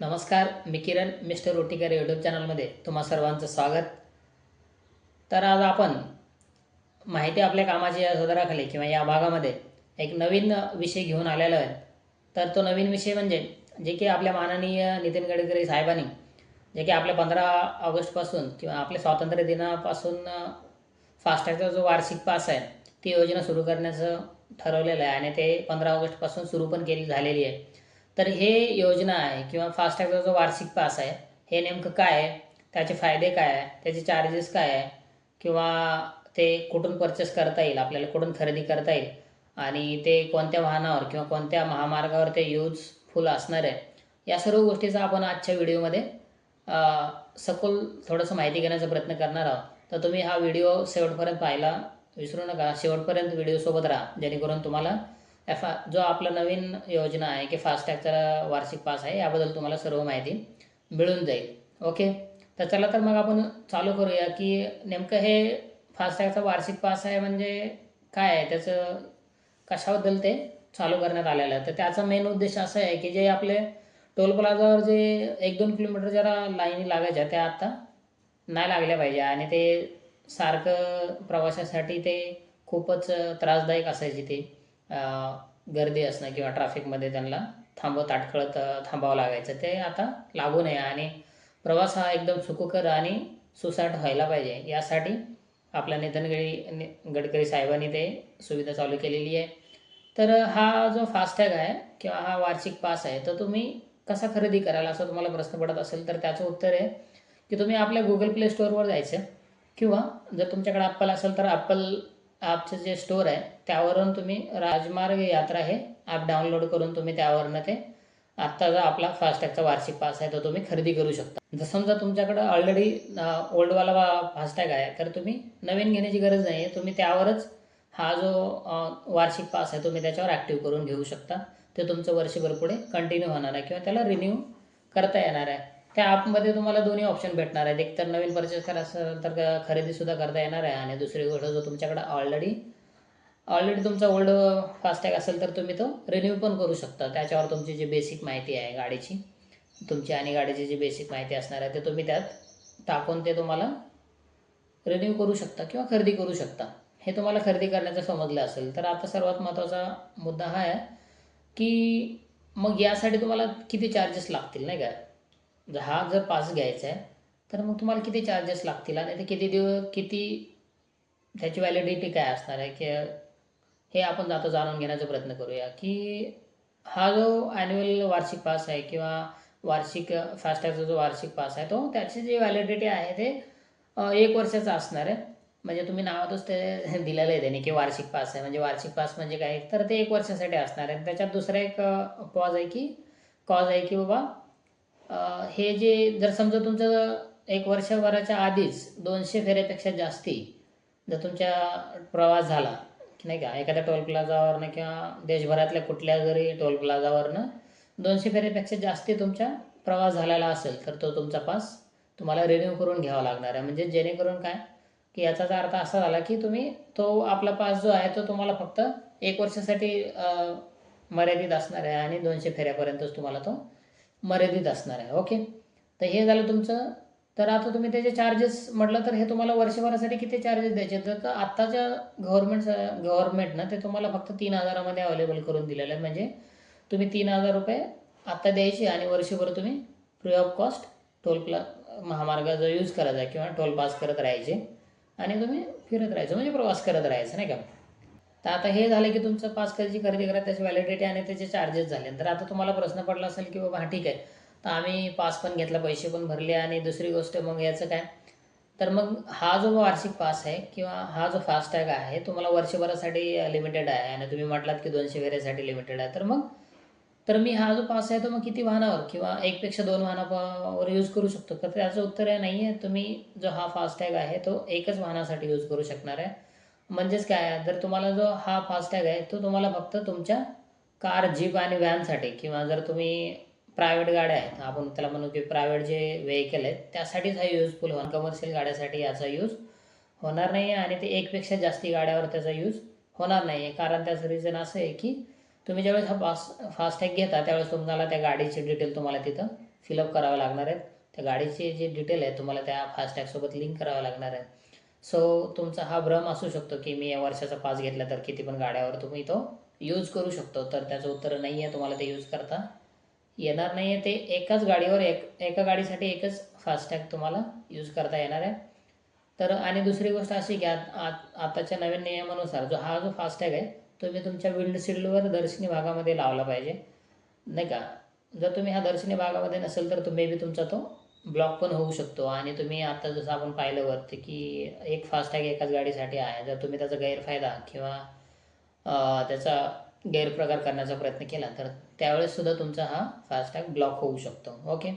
नमस्कार मी किरण mister रोटीकर YouTube चॅनलमध्ये तुम्हा सर्वांचं स्वागत. तर आज आपण माहिती आपल्या कामाची या सदराखाली किंवा या भागामध्ये एक नवीन विषय घेऊन आलेलो आहे. तर तो नवीन विषय म्हणजे जे की आपल्या माननीय नितीन गडकरी साहेबांनी जे की आपल्या पंधरा ऑगस्टपासून किंवा आपल्या स्वातंत्र्य दिनापासून फास्टॅगचा जो वार्षिक पास आहे ती योजना सुरू करण्याचं ठरवलेलं आहे आणि ते पंधरा ऑगस्टपासून सुरू पण केली झालेली आहे. तर हे योजना आहे किंवा फास्टॅगचा जो वार्षिक पास आहे हे नेमकं काय आहे? त्याचे फायदे काय आहे? त्याचे चार्जेस काय आहे? किंवा ते कुठून परचेस करता येईल? आपल्याला कुठून खरेदी करता येईल? आणि ते कोणत्या वाहनावर किंवा कोणत्या महामार्गावर ते युजफुल असणार आहे? या सर्व गोष्टीचा आपण आजच्या व्हिडिओमध्ये सखोल थोडंसं माहिती घेण्याचा प्रयत्न करणार आहोत. तर तुम्ही हा व्हिडिओ शेवटपर्यंत पाहायला विसरू नका. शेवटपर्यंत व्हिडिओसोबत राहा जेणेकरून तुम्हाला एफ जो आपला नवीन योजना आहे की फास्टॅगचा वार्षिक पास आहे याबद्दल तुम्हाला सर्व माहिती मिळून जाईल. ओके तर चला तर मग आपण चालू करूया की नेमकं हे फास्टॅगचा वार्षिक पास आहे म्हणजे काय आहे? त्याचं कशाबद्दल ते चालू करण्यात आलेलं आहे? तर त्याचा मेन उद्देश असा आहे की जे आपले टोल प्लाझावर जे एक दोन किलोमीटर जरा लाईनी लागायच्या त्या आता नाही लागल्या पाहिजे आणि ते सारखं प्रवाशासाठी ते खूपच त्रासदायक असायचे ते. गर्दी असणं किंवा ट्रॅफिकमध्ये त्यांना थांबवत अटकळत थांबावं लागायचं. ते आता लागू नये आणि प्रवास हा एकदम सुखकर आणि सुसाट व्हायला पाहिजे. यासाठी आपल्या नितीन गडकरी साहेबांनी ते सुविधा चालू केलेली आहे. तर हा जो फास्टॅग आहे किंवा हा वार्षिक पास आहे तर तुम्ही कसा खरेदी कराल असं तुम्हाला प्रश्न पडत असेल तर त्याचं उत्तर आहे की तुम्ही आपल्या गुगल प्ले स्टोअरवर जायचं किंवा जर तुमच्याकडे अप्पल असेल तर अप्पल ॲपचं जे स्टोअर आहे त्यावरून तुम्ही राजमार्ग यात्रा हे ॲप डाउनलोड करून तुम्ही त्यावरनं ते आत्ता जो आपला फास्टॅगचा वार्षिक पास आहे तो तुम्ही खरेदी करू शकता. जर समजा तुमच्याकडं ऑलरेडी ओल्डवाला फास्टॅग आहे तर तुम्ही नवीन घेण्याची गरज नाही आहे. तुम्ही त्यावरच हा जो वार्षिक पास आहे तुम्ही त्याच्यावर ॲक्टिव्ह करून घेऊ शकता. ते तुमचं वर्षभर पुढे कंटिन्यू होणार आहे किंवा त्याला रिन्यू करता येणार आहे. त्या ॲपमध्ये तुम्हाला दोन्ही ऑप्शन भेटणार आहेत. एक तर नवीन परचेस करा असेल तर खरेदीसुद्धा करता येणार आहे. आणि दुसरी गोष्ट जो तुमच्याकडे ऑलरेडी ऑलरेडी तुमचा ओल्ड फास्टॅग असेल तर तुम्ही तो रिन्यू पण करू शकता. त्याच्यावर तुमची जी बेसिक माहिती आहे गाडीची तुमची आणि गाडीची जी बेसिक माहिती असणार आहे ते तुम्ही त्यात टाकून ते तुम्हाला रिन्यू करू शकता किंवा खरेदी करू शकता. हे तुम्हाला खरेदी करण्याचं समजलं असेल. तर आता सर्वात महत्त्वाचा मुद्दा हा आहे की मग यासाठी तुम्हाला किती चार्जेस लागतील नाही का? हा जर पास घ्यायचा आहे तर मग तुम्हाला किती चार्जेस लागतील? आणि ते किती दिवस किती त्याची व्हॅलिडिटी काय असणार आहे? की हे आपण जाता जाणून घेण्याचा प्रयत्न करूया की हा जो ॲन्युअल वार्षिक पास आहे किंवा वार्षिक फास्टॅगचा जो वार्षिक पास आहे तो त्याची जी व्हॅलिडिटी आहे ते एक वर्षाचा असणार आहे. म्हणजे तुम्ही नावातच ते दिलेलं आहे त्यांनी की वार्षिक पास आहे. म्हणजे वार्षिक पास म्हणजे काय? तर ते एक वर्षासाठी असणार आहे. त्याच्यात दुसरा एक पॉज आहे की कॉज आहे की बाबा हे जे जर समजा तुमचं एक वर्षभराच्या आधीच दोनशे फेऱ्यापेक्षा जास्ती जर तुमच्या प्रवास झाला नाही का एखाद्या टोल प्लाझावरनं किंवा देशभरातल्या कुठल्या जरी टोल प्लाझावरनं दोनशे फेऱ्यापेक्षा जास्ती तुमच्या प्रवास झालेला असेल तर तो तुमचा पास तुम्हाला रिन्यू करून घ्यावा लागणार आहे. म्हणजे जेणेकरून काय की याचाच अर्थ असा झाला की तुम्ही तो आपला पास जो आहे तो तुम्हाला फक्त एक वर्षासाठी मर्यादित असणार आहे आणि दोनशे फेऱ्यापर्यंतच तुम्हाला तो मर्यादित असणार आहे ओके तर हे झालं तुमचं. तर आता तुम्ही त्याचे चार्जेस म्हटलं तर हे तुम्हाला वर्षभरासाठी किती चार्जेस द्यायचे? तर तर आत्ताच्या गव्हर्नमेंट गव्हर्नमेंटनं ते तुम्हाला फक्त तीन हजारामध्ये अवेलेबल करून दिलेलं आहे. म्हणजे तुम्ही तीन हजार रुपये आत्ता द्यायचे आणि वर्षभर तुम्ही फ्री ऑफ कॉस्ट टोल प्ला महामार्गाचा यूज करायचा किंवा टोल पास करत राहायचे. आणि तुम्ही फिरत राहायचं म्हणजे प्रवास करत राहायचं नाही का? तर आता हे झालं की तुमचं पास कधी खरेदी करा त्याची व्हॅलिडिटी आणि त्याचे चार्जेस झाले. तर आता तुम्हाला प्रश्न पडला असेल की बाबा हा ठीक आहे. तर आम्ही पास पण घेतला पैसे पण भरले आणि दुसरी गोष्ट मग याचं काय? तर मग हा जो वार्षिक पास आहे किंवा हा जो फास्टॅग आहे तुम्हाला वर्षभरासाठी लिमिटेड आहे. आणि तुम्ही म्हटलात की दोनशे वेऱ्यासाठी लिमिटेड आहे. तर मग तर मी हा जो पास आहे तो मग किती वाहनावर किंवा एकपेक्षा दोन वाहनावर यूज करू शकतो? तर त्याचं उत्तर आहे नाही आहे तुम्ही जो हा फास्टॅग आहे तो एकच वाहनासाठी यूज करू शकणार आहे. म्हणजेच काय जर तुम्हाला जो हा फास्टॅग आहे तो तुम्हाला फक्त तुमच्या कार जीप आणि व्हॅनसाठी किंवा जर तुम्ही प्रायव्हेट गाड्या आहेत आपण त्याला म्हणू की प्रायव्हेट जे व्हेकल आहेत त्यासाठीच हा युजफुल होणार. कमर्शियल गाड्यासाठी याचा यूज होणार नाही आहे आणि ते एकपेक्षा जास्ती गाड्यावर त्याचा यूज होणार नाही आहे कारण त्याचं रिझन असं आहे की तुम्ही ज्यावेळेस हा फास्ट फास्टॅग घेता त्यावेळेस तुम्हाला त्या गाडीची डिटेल तुम्हाला तिथं फिलअप करावं लागणार आहेत. त्या गाडीची जी डिटेल आहे तुम्हाला त्या फास्टॅगसोबत लिंक करावं लागणार आहे सो तुमचा हा भ्रम असू शकतो की मी या वर्षाचा पास घेतला तर किती पण गाड्यावर तुम्ही तो यूज करू शकतो. तर त्याचं उत्तर नाही आहे तुम्हाला ते यूज करता. येणार नाही आहे ते एकाच गाडीवर एक एका गाडीसाठी एकच फास्टॅग तुम्हाला यूज करता येणार आहे. तर आणि दुसरी गोष्ट अशी की आत- आत- आताच्या नवीन नियमानुसार जो हा जो फास्टॅग आहे तुम्ही तुमच्या विंडशील्डवर दर्शनी भागामध्ये लावला पाहिजे. नाही का? जर तुम्ही हा दर्शनी भागामध्ये नसेल तर मे बी तुमचा तो ब्लॉक पण होऊ शकतो. आणि तुम्ही आता जसं आपण पाहिलं वरती की एक फास्टॅग एकाच गाडीसाठी आहे. जर तुम्ही त्याचा गैरफायदा किंवा त्याचा गैरप्रकार करण्याचा प्रयत्न केला तर त्यावेळेससुद्धा तुमचा हा फास्टॅग ब्लॉक होऊ शकतो. ओके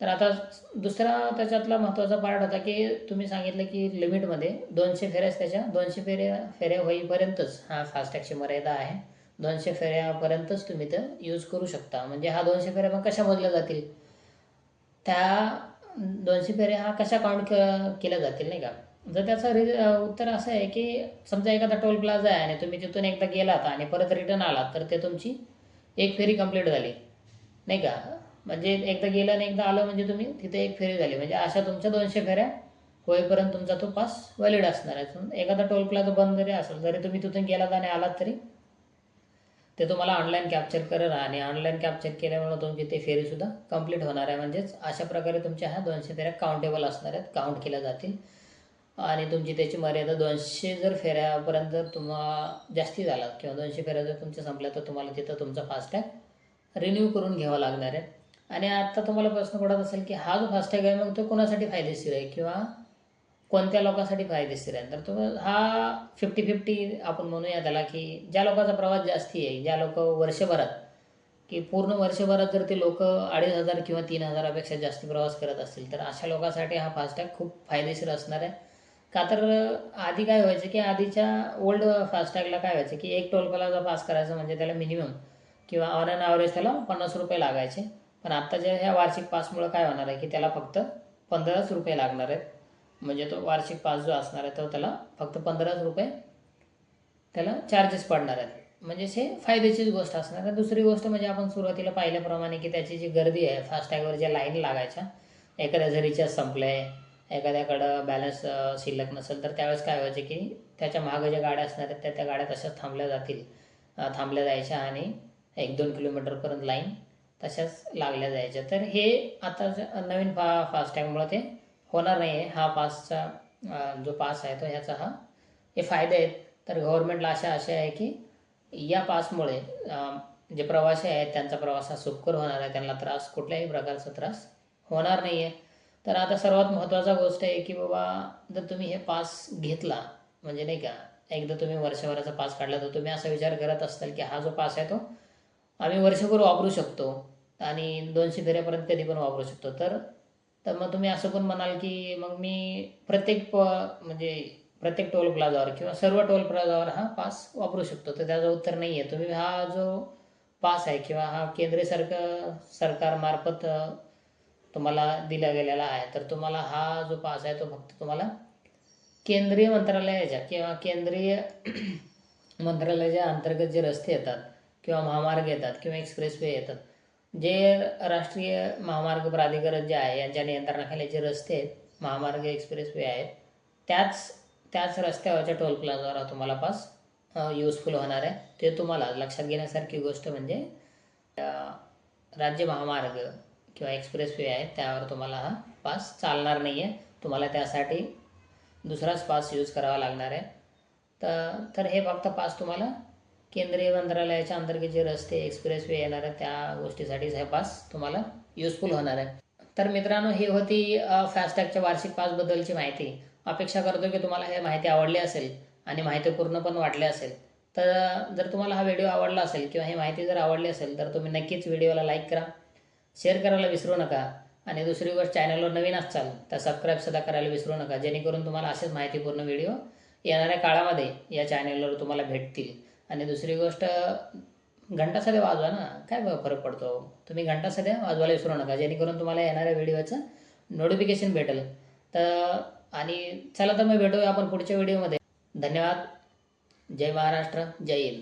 तर आता दुसरा त्याच्यातला महत्त्वाचा पार्ट होता की तुम्ही सांगितलं की लिमिटमध्ये दोनशे फेऱ्याच त्याच्या दोनशे फेऱ्या फेऱ्या होईपर्यंतच हा फास्टॅगची मर्यादा आहे. दोनशे फेऱ्यापर्यंतच तुम्ही तर यूज करू शकता. म्हणजे हा दोनशे फेऱ्या मग कशा मोजल्या जातील? त्या दोनशे फेऱ्या हा कशा काउंट केल्या जातील नाही का? जर त्याचं रि उत्तर असं आहे की समजा एखादा टोल प्लाझा आहे आणि तुम्ही तिथून एकदा गेलात आणि परत रिटर्न आलात तर ते तुमची एक फेरी कंप्लीट झाली. नाही का? म्हणजे एकदा गेलं आणि एकदा आलं म्हणजे तुम्ही तिथे एक फेरी झाली. म्हणजे अशा तुमच्या दोनशे फेऱ्या होईपर्यंत तुमचा तो पास व्हॅलिड असणार आहे. एखादा टोल प्लाझा बंद जरी असेल जरी तुम्ही तिथून गेलात आणि आलात तरी ते तुम्हाला ऑनलाईन कॅप्चर करेल आणि ऑनलाईन कॅप्चर केल्यामुळे तुमची ते फेरीसुद्धा कंप्लीट होणार आहे. म्हणजेच अशा प्रकारे तुमच्या ह्या दोनशे फेऱ्या काउंटेबल असणार आहेत. काउंट केल्या जातील. आणि तुमची त्याची मर्यादा दोनशे जर फेऱ्यापर्यंत जर तुम्हा जास्ती झाला किंवा दोनशे फेऱ्या जर तुमच्या संपल्या तर तुम्हाला तिथं तुमचा फास्टॅग रिन्यू करून घ्यावा लागणार आहे. आणि आता तुम्हाला प्रश्न पडत असेल की हा जो फास्टॅग आहे मग तो कोणासाठी फायदेशीर आहे? किंवा कोणत्या लोकांसाठी फायदेशीर आहे? तर तो हा फिफ्टी फिफ्टी आपण म्हणूया त्याला की ज्या लोकांचा प्रवास जास्ती आहे ज्या लोक वर्षभरात की पूर्ण वर्षभरात जर ते लोक अडीच हजार किंवा तीन हजारापेक्षा जास्त प्रवास करत असतील तर अशा लोकांसाठी हा फास्टॅग खूप फायदेशीर असणार आहे. का तर आधी काय व्हायचं की आधीच्या ओल्ड फास्टॅगला काय व्हायचं की एक टोल प्लाझा पास करायचं म्हणजे त्याला मिनिमम किंवा ऑन अँड ॲव्हरेज त्याला पन्नास रुपये लागायचे. पण आत्ताच्या ह्या वार्षिक पासमुळं काय होणार आहे की त्याला फक्त पंधराच रुपये लागणार आहेत. म्हणजे तो वार्षिक पास जो असणार आहे तो त्याला फक्त पंधराच रुपये त्याला चार्जेस पडणार आहेत. म्हणजे हे फायद्याचीच गोष्ट असणार आहे. दुसरी गोष्ट म्हणजे आपण सुरुवातीला पाहिल्याप्रमाणे की त्याची जी गर्दी आहे फास्टॅगवर ज्या लाईन लागायच्या एखाद्या जर रिचार्ज संपलं आहे एखाद्याकडं बॅलन्स शिल्लक नसेल तर त्यावेळेस काय व्हायचं की त्याच्या मागं ज्या गाड्या असणार आहेत त्या त्या गाड्या तशाच थांबल्या जातील. थांबल्या जायच्या आणि एक दोन किलोमीटरपर्यंत लाईन तशाच लागल्या जायच्या. तर हे आता नवीन फा फास्टॅगमुळं ते होणार नाही आहे हा पासचा जो पास आहे तो ह्याचा हा. हे फायदे आहेत. तर गव्हर्नमेंटला अशा आशा आहे की या पासमुळे जे प्रवासी आहेत त्यांचा प्रवास हा सुखकर होणार आहे. त्यांना त्रास कुठल्याही प्रकारचा त्रास होणार नाही आहे तर आता सर्वात महत्त्वाचा गोष्ट आहे की बाबा जर तुम्ही हे पास घेतला म्हणजे नाही का एकदा तुम्ही वर्षभराचा पास काढला तर तुम्ही असा विचार करत असताल की हा जो पास आहे तो आम्ही वर्षभर वापरू शकतो. आणि दोनशे फेऱ्यापर्यंत कधी पण वापरू शकतो. तर तर मग तुम्ही असं पण म्हणाल की मग मी प्रत्येक प म्हणजे प्रत्येक टोल प्लाझावर किंवा सर्व टोल प्लाझावर हा पास वापरू शकतो. तर त्याचं उत्तर नाही आहे. तुम्ही हा जो पास आहे किंवा हा केंद्रीय सरकार सरकारमार्फत तुम्हाला दिला गेलेला आहे तर तुम्हाला हा जो पास आहे तो फक्त तुम्हाला केंद्रीय मंत्रालयाच्या किंवा केंद्रीय मंत्रालयाच्या अंतर्गत जे रस्ते येतात किंवा महामार्ग येतात किंवा एक्सप्रेसवे येतात जे राष्ट्रीय महामार्ग प्राधिकरण जे आहे यांच्या नियंत्रणाखाली जे रस्ते आहेत महामार्ग एक्सप्रेस वे आहेत त्याच त्याच रस्त्यावरच्या टोल प्लाझावर तुम्हाला पास यूजफुल होणार आहे. ते तुम्हाला लक्षात घेण्यासारखी गोष्ट म्हणजे राज्य महामार्ग किंवा एक्सप्रेस वे आहेत त्यावर तुम्हाला हा पास चालणार नाही आहे तुम्हाला त्यासाठी दुसराच पास यूज करावा लागणार आहे. तर तर हे फक्त पास तुम्हाला केंद्रीय मंत्रालयाच्या अंतर्गत जे रस्ते एक्सप्रेस वे येणार आहे त्या गोष्टीसाठीच हे पास तुम्हाला युजफुल होणार आहे. तर मित्रांनो ही होती फास्टॅगच्या वार्षिक पासबद्दलची माहिती. अपेक्षा करतो की तुम्हाला हे माहिती आवडली असेल आणि माहितीपूर्ण पण वाटली असेल तर जर तुम्हाला हा व्हिडिओ आवडला असेल किंवा ही माहिती जर आवडली असेल तर तुम्ही नक्कीच व्हिडिओला लाईक करा शेअर करायला विसरू नका आणि दुसरी गोष्ट चॅनलवर नवीन असाल तर सबस्क्राईबसुद्धा करायला विसरू नका जेणेकरून तुम्हाला असेच माहितीपूर्ण व्हिडिओ येणाऱ्या काळामध्ये या चॅनलवर तुम्हाला भेटतील. आणि दुसरी गोष्ट घंटा सध्या वाजवा ना. काय ब- फरक पडतो? तुम्ही घंटा सध्या वाजवायला विसरू नका. जेणेकरून तुम्हाला येणाऱ्या व्हिडिओचं नोटिफिकेशन भेटेल. तर आणि चला तर मग भेटूया आपण पुढच्या व्हिडिओमध्ये. धन्यवाद. जय महाराष्ट्र. जय हिंद.